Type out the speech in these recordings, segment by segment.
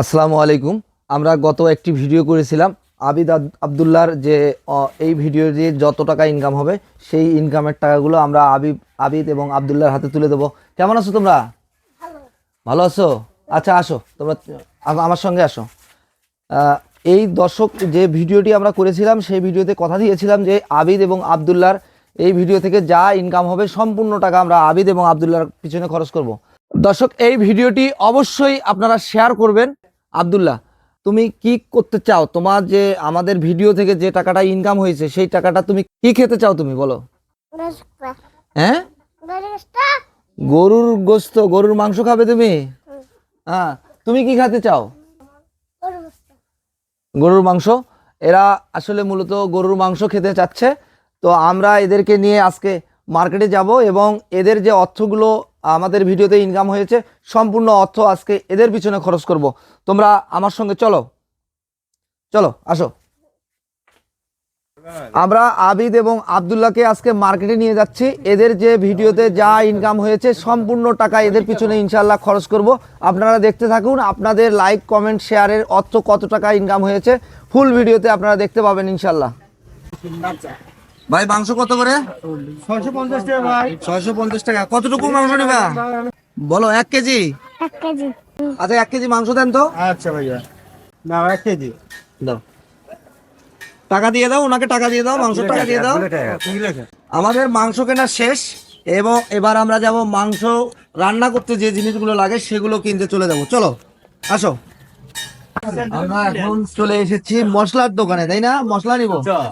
আসসালামু আলাইকুম। আমরা গত একটি ভিডিও করেছিলাম আবিদ আবদুল্লার যে এই ভিডিও দিয়ে যত টাকা ইনকাম হবে সেই ইনকামের টাকাগুলো আমরা আবিব আবিদ এবং আবদুল্লার হাতে তুলে দেবো। কেমন আছো তোমরা? ভালো। আছো? আচ্ছা আসো। তোমরা আমার সঙ্গে আসো। এই দর্শক যে ভিডিওটি আমরা করেছিলাম সেই ভিডিওতে কথা দিয়েছিলাম যে আবিদ এবং আবদুল্লার এই ভিডিও থেকে যা ইনকাম হবে সম্পূর্ণ টাকা আমরা আবিদ এবং আবদুল্লার পিছনে খরচ করব। দর্শক এই ভিডিওটি অবশ্যই আপনারা শেয়ার করবেন। আবদুল্লাহ তুমি কি করতে চাও? তোমার যে আমাদের ভিডিও থেকে যে টাকাটা ইনকাম হয়েছে সেই টাকাটা তুমি কি খেতে চাও তুমি বলো? হ্যাঁ. গরুর গোস্ত? গরুর মাংস খাবে তুমি? হ্যাঁ তুমি কি খেতে চাও? গরুর মাংস? এরা আসলে মূলত গরুর মাংস খেতে চাচ্ছে। তো আমরা এদেরকে নিয়ে আজকে মার্কেটে যাব এবং এদের যে অর্থগুলো আমাদের ভিডিওতে ইনকাম হয়েছে, সম্পূর্ণ অর্থ আজকে এদের পিছনে খরচ করব। তোমরা আমার সঙ্গে চলো। চলো, আসো। আমরা আবিদ এবং আবদুল্লাহকে আজকে মার্কেটে নিয়ে যাচ্ছি। এদের যে ভিডিওতে যা ইনকাম হয়েছে, সম্পূর্ণ টাকা এদের পিছনে ইনশাল্লাহ খরচ করব। আপনারা দেখতে থাকুন, আপনাদের লাইক কমেন্ট শেয়ারের অর্থ কত টাকা ইনকাম হয়েছে। ফুল ভিডিওতে আপনারা দেখতে পাবেন ইনশাল্লাহ ভাই মাংস কত করে? ছয়শো পঞ্চাশ টাকা ভাই। ছয়শো পঞ্চাশ টাকা। কতটুকু মাংস নেবা? বলো এক কেজি? এক কেজি। আচ্ছা এক কেজি মাংস দেন তো। আচ্ছা ভাইয়া। না এক কেজি। দাও। টাকা দিয়ে দাও ওনাকে টাকা দিয়ে দাও মাংস টাকা দিয়ে দাও। আমাদের মাংস কেনা শেষ এবং এবার আমরা যাব মাংস রান্না করতে যে জিনিসগুলো লাগে সেগুলো কিনতে চলে যাব। চলো আসো। আমরা এখন চলে এসেছি মশলার দোকানে তাই না? মশলা নিব? দাও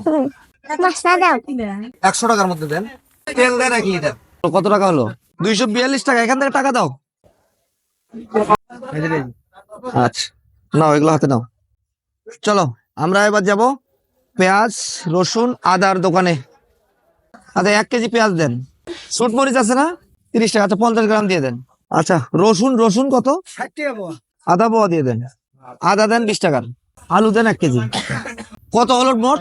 একশো টাকার মধ্যে দেন। তেল দেয় নাকি এটা। কত টাকা হলো? দুইশো বিয়াল্লিশ টাকা এখান থেকে টাকা দাও। আচ্ছা নাও এগুলো হাতে নাও। চলো আমরা এবার যাব পেঁয়াজ রসুন আদার দোকানে। আচ্ছা এক কেজি পেঁয়াজ দেন। সুট মরিচ আছে না? তিরিশ টাকা আচ্ছা পঞ্চাশ গ্রাম দিয়ে দেন। আচ্ছা রসুন রসুন কত? আদা পোয়া দিয়ে দেন। আদা দেন বিশ টাকার। আলু দেন এক কেজি। কত হলো মোট?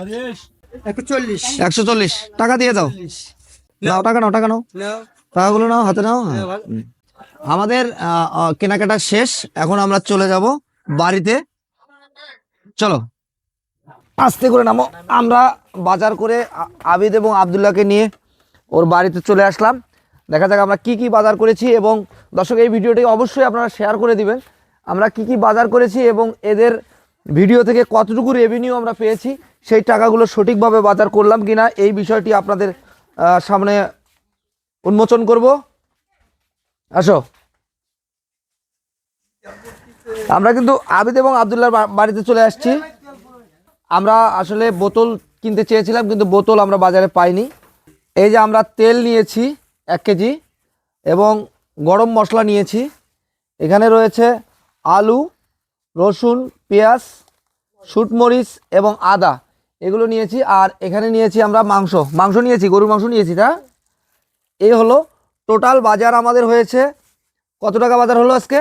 একশো চল্লিশ। টাকা দিয়ে দাও। নাও টাকা নাও টাকা নাও। টাকাগুলো নাও হাতে নাও। হ্যাঁ। আমাদের কেনাকাটা শেষ। এখন আমরা চলে যাব বাড়িতে। চলো। আস্তে করে নামো। আমরা বাজার করে আবিদ এবং আবদুল্লাহকে নিয়ে ওর বাড়িতে চলে আসলাম। দেখা যাক আমরা কি কি বাজার করেছি এবং দর্শক এই ভিডিওটি অবশ্যই আপনারা শেয়ার করে দিবেন। আমরা কি কি বাজার করেছি এবং এদের ভিডিও থেকে কতটুকু রেভিনিউ আমরা পেয়েছি, সেই টাকাগুলো সঠিকভাবে বাজার করলাম কি না এই বিষয়টি আপনাদের সামনে উন্মোচন করব। আসো। আমরা কিন্তু আবিদ এবং আবদুল্লার বাড়িতে চলে আসছি। আমরা আসলে বোতল কিনতে চেয়েছিলাম, কিন্তু বোতল আমরা বাজারে পাইনি। এই যে আমরা তেল নিয়েছি, এক কেজি, এবং গরম মশলা নিয়েছি। এখানে রয়েছে আলু রসুন, পেঁয়াজ, শুটমরিচ এবং আদা, এগুলো নিয়েছি। আর এখানে নিয়েছি আমরা মাংস। মাংস নিয়েছি, গরুর মাংস নিয়েছি, তা? এই হলো টোটাল বাজার আমাদের হয়েছে। কত টাকা বাজার হলো আজকে?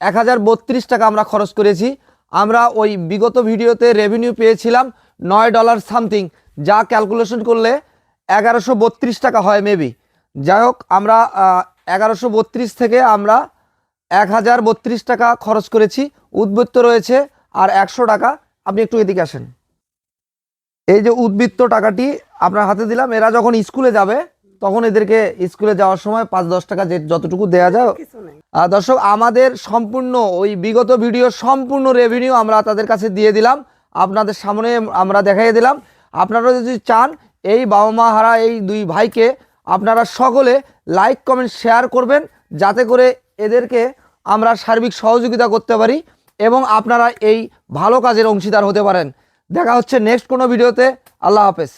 এক হাজার বত্রিশ টাকা আমরা খরচ করেছি। আমরা ওই বিগত ভিডিওতে রেভিনিউ পেয়েছিলাম নয় ডলার সামথিং যা ক্যালকুলেশন করলে এগারোশো টাকা হয় মেবি যাই হোক, আমরা এগারোশো থেকে আমরা এক হাজার বত্রিশ টাকা খরচ করেছি উদ্বৃত্ত রয়েছে আর একশো টাকা আপনি একটু এদিকে আসেন। এই যে উদ্বৃত্ত টাকাটি আপনার হাতে দিলাম এরা যখন স্কুলে যাবে তখন এদেরকে স্কুলে যাওয়ার সময় পাঁচ দশ টাকা যে যতটুকু দেয়া যায়। দর্শক আমাদের সম্পূর্ণ ওই বিগত ভিডিও সম্পূর্ণ রেভিনিউ আমরা তাদের কাছে দিয়ে দিলাম। আপনাদের সামনে আমরা দেখাই দিলাম। আপনারা যদি চান এই বাবা মা হারা এই দুই ভাইকে আপনারা সকলে লাইক কমেন্ট শেয়ার করবেন যাতে করে এদেরকে আমরা সার্বিক সহযোগিতা করতে পারি এবং আপনারা এই ভালো কাজের অংশীদার হতে পারেন। দেখা হচ্ছে নেক্সট কোনো ভিডিওতে আল্লাহ হাফেজ।